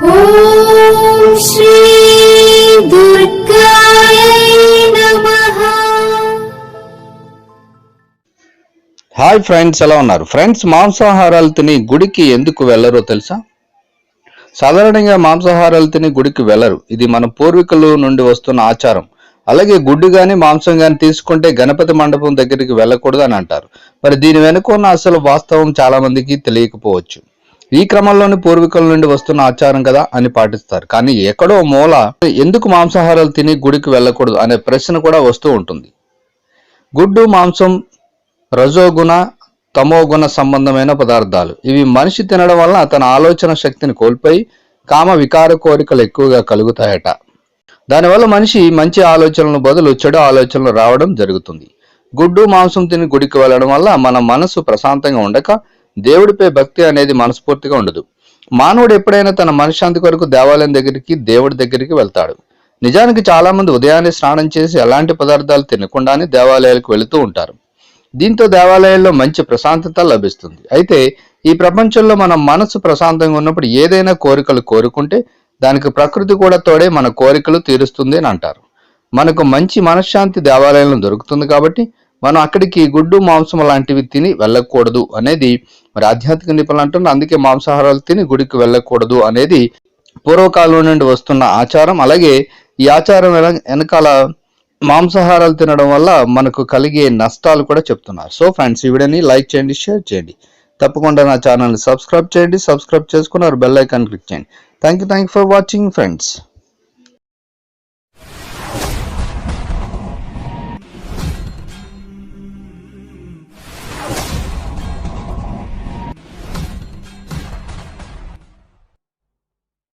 Hi friends ఎలా ఉన్నారు? Friends మాంసాహారాలు తిని గుడికి ఎందుకు వెళ్ళరో తెలుసా? సాధారణంగా మాంసాహారాలు తిని గుడికి వెళ్ళరు. ఇది మన పూర్వీకుల నుండి వస్తున్న ఆచారం. అలాగే గుడ్డు కానీ మాంసం కానీ తీసుకుంటే గణపతి మండపం దగ్గరికి వెళ్ళకూడదు అని అంటారు. మరి దీని వెనుక ఉన్న అసలు వాస్తవం చాలా మందికి తెలియకపోవచ్చు. ఈ క్రమంలోని పూర్వీకుల నుండి వస్తున్న ఆచారం కదా అని పాటిస్తారు. కానీ ఎక్కడో మూల ఎందుకు మాంసాహారాలు తిని గుడికి వెళ్ళకూడదు అనే ప్రశ్న కూడా వస్తూ ఉంటుంది. గుడ్డు మాంసం రజోగుణ తమోగుణ సంబంధమైన పదార్థాలు. ఇవి మనిషి తినడం వల్ల తన ఆలోచన శక్తిని కోల్పోయి కామ వికార కోరికలు ఎక్కువగా కలుగుతాయట. దానివల్ల మనిషి మంచి ఆలోచనల బదులు చెడు ఆలోచనలు రావడం జరుగుతుంది. గుడ్డు మాంసం తిని గుడికి వెళ్ళడం వల్ల మన మనసు ప్రశాంతంగా ఉండక దేవుడిపై భక్తి అనేది మనస్ఫూర్తిగా ఉండదు. మానవుడు ఎప్పుడైనా తన మనశ్శాంతి కొరకు దేవాలయం దగ్గరికి దేవుడి దగ్గరికి వెళ్తాడు. నిజానికి చాలా మంది ఉదయాన్నే స్నానం చేసి ఎలాంటి పదార్థాలు తినకుండానే దేవాలయాలకు వెళుతూ ఉంటారు. దీంతో దేవాలయాల్లో మంచి ప్రశాంతత లభిస్తుంది. అయితే ఈ ప్రపంచంలో మన మనసు ప్రశాంతంగా ఉన్నప్పుడు ఏదైనా కోరికలు కోరుకుంటే దానికి ప్రకృతి కూడా తోడే మన కోరికలు తీరుస్తుంది అని అంటారు. మనకు మంచి మనశ్శాంతి దేవాలయంలో దొరుకుతుంది కాబట్టి మనం అక్కడికి గుడ్డు మాంసం లాంటివి తిని వెళ్ళకూడదు అనేది మరి ఆధ్యాత్మిక నిపుణులు అంటున్నారు. అందుకే మాంసాహారాలు తిని గుడికి వెళ్ళకూడదు అనేది పూర్వకాలం నుండి వస్తున్న ఆచారం. అలాగే ఈ ఆచారం వెనకాల మాంసాహారాలు తినడం వల్ల మనకు కలిగే నష్టాలు కూడా చెప్తున్నారు. సో ఫ్రెండ్స్ ఈ వీడియోని లైక్ చేయండి షేర్ చేయండి. తప్పకుండా నా ఛానల్ని సబ్స్క్రైబ్ చేయండి. సబ్స్క్రైబ్ చేసుకున్నారు బెల్ ఐకాన్ క్లిక్ చేయండి. Thank you thank you for watching friends.